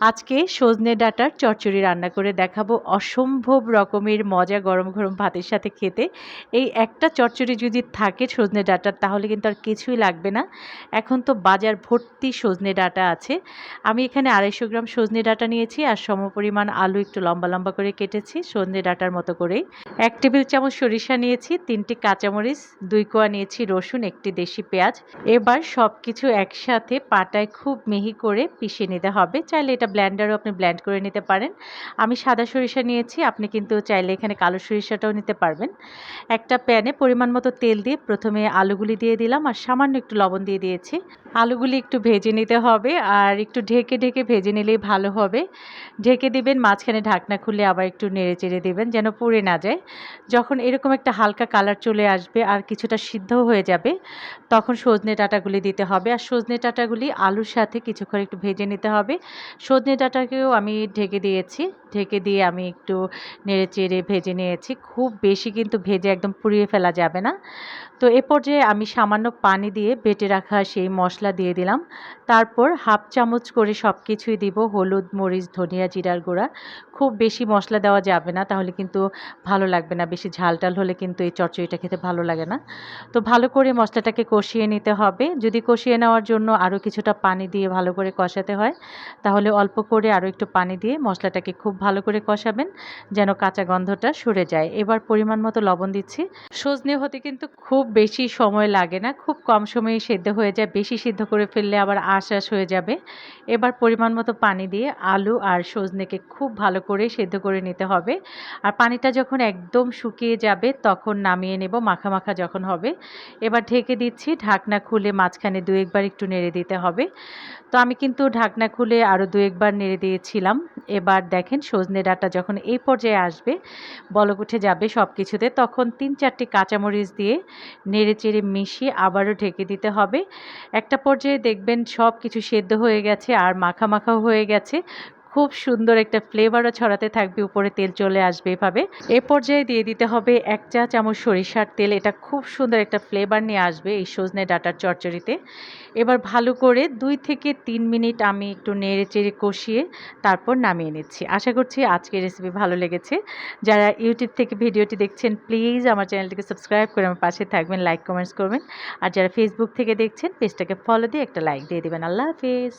আজকে সজনে ডাঁটার চচ্চড়ি রান্না করে দেখাবো অসম্ভব রকমের মজা গরম গরম ভাতের সাথে খেতে। এই একটা চচ্চড়ি যদি থাকে সজনে ডাঁটার, তাহলে কিন্তু আর কিছুই লাগবে না। এখন তো বাজার ভর্তি সজনে ডাঁটা আছে। আমি এখানে আড়াইশো গ্রাম সজনে ডাঁটা নিয়েছি আর সমপরিমাণ আলু একটু লম্বা লম্বা করে কেটেছি সজনে ডাঁটার মতো করেই। এক টেবিল চামচ সরিষা নিয়েছি, তিনটি কাঁচামরিচ, দুই কোয়া নিয়েছি রসুন, একটি দেশি পেঁয়াজ। এবার সব কিছু একসাথে পাটায় খুব মিহি করে পিষে নিতে হবে। চাইলে এটা ব্ল্যান্ডারও আপনি ব্ল্যান্ড করে নিতে পারেন। আমি সাদা সরিষা নিয়েছি, আপনি কিন্তু চাইলে এখানে কালো সরিষাটাও নিতে পারবেন। একটা প্যানে পরিমাণ মতো তেল দিয়ে প্রথমে আলুগুলি দিয়ে দিলাম আর সামান্য একটু লবণ দিয়ে দিয়েছি। আলুগুলি একটু ভেজে নিতে হবে আর একটু ঢেকে ঢেকে ভেজে নিলেই ভালো হবে। ঢেকে দিবেন, মাঝখানে ঢাকনা খুলে আবার একটু নেড়ে চেড়ে দেবেন যেন পুড়ে না যায়। যখন এরকম একটা হালকা কালার চলে আসবে আর কিছুটা সিদ্ধ হয়ে যাবে, তখন সজনে ডাঁটাগুলি দিতে হবে। আর সজনে ডাঁটাগুলি আলুর সাথে কিছুক্ষণ একটু ভেজে নিতে হবে। সজনে ডাঁটাকেও আমি ঢেকে দিয়েছি। ঢেকে দিয়ে আমি একটু নেড়ে চেড়ে ভেজে নিয়েছি। খুব বেশি কিন্তু ভেজে একদম পুড়িয়ে ফেলা যাবে না। তো এ পর্যায়ে আমি সামান্য পানি দিয়ে বেটে রাখা সেই মশলা দিয়ে দিলাম। তারপর হাফ চামচ করে সব কিছুই দিব হলুদ, মরিচ, ধনিয়া, জিরার গুঁড়া। খুব বেশি মশলা দেওয়া যাবে না, তাহলে কিন্তু ভালো লাগবে না। বেশি ঝাল টাল হলে কিন্তু এই চচ্চড়িটা খেতে ভালো লাগে না। তো ভালো করে মশলাটাকে কষিয়ে নিতে হবে। যদি কষিয়ে নেওয়ার জন্য আরও কিছুটা পানি দিয়ে ভালো করে কষাতে হয়, তাহলে অল্প করে আরও একটু পানি দিয়ে মশলাটাকে খুব ভালো করে কষাবেন, যেন কাঁচা গন্ধটা সরে যায়। এবার পরিমাণ মতো লবণ দিচ্ছি। সজনে হতে কিন্তু খুব বেশি সময় লাগে না, খুব কম সময়ে সেদ্ধ হয়ে যায়। বেশি সিদ্ধ করে ফেললে আবার আশ হয়ে যাবে। এবার পরিমাণ মতো পানি দিয়ে আলু আর সজনেকে খুব ভালো করে সেদ্ধ করে নিতে হবে। আর পানিটা যখন একদম শুকিয়ে যাবে তখন নামিয়ে নেব মাখা মাখা যখন হবে। এবার ঢেকে দিচ্ছি ঢাকনা খুলে মাঝখানে দু একবার একটু নেড়ে দিতে হবে। তো আমি কিন্তু ঢাকনা খুলে আরও দু একবার নেড়ে দিয়েছিলাম। এবার দেখেন সজনে ডাঁটা যখন এই পর্যায়ে আসবে, বলক উঠে যাবে সব কিছুতে তখন তিন চারটি কাঁচামরিচ দিয়ে নেড়ে চেড়ে মিশিয়ে আবারও ঢেকে দিতে হবে। একটা পর্যায়ে দেখবেন সব কিছু সেদ্ধ হয়ে গেছে আর মাখা মাখাও হয়ে গেছে। খুব সুন্দর একটা ফ্লেভারও ছড়াতে থাকবে, উপরে তেল চলে আসবে এভাবে। এ পর্যায়ে দিয়ে দিতে হবে এক চা চামচ সরিষার তেল, এটা খুব সুন্দর একটা ফ্লেভার নিয়ে আসবে এই সজনে ডাটার চচ্চড়িতে। এবার ভালো করে দুই থেকে তিন মিনিট আমি একটু নেড়ে চেড়ে কষিয়ে তারপর নামিয়ে নিচ্ছি। আশা করছি আজকের রেসিপি ভালো লেগেছে। যারা ইউটিউব থেকে ভিডিওটি দেখছেন প্লিজ আমার চ্যানেলটিকে সাবস্ক্রাইব করে আমার পাশে থাকবেন লাইক কমেন্টস করবেন। আর যারা ফেসবুক থেকে দেখছেন পেজটাকে ফলো দিয়ে একটা লাইক দিয়ে দেবেন। আল্লাহ হাফিজ।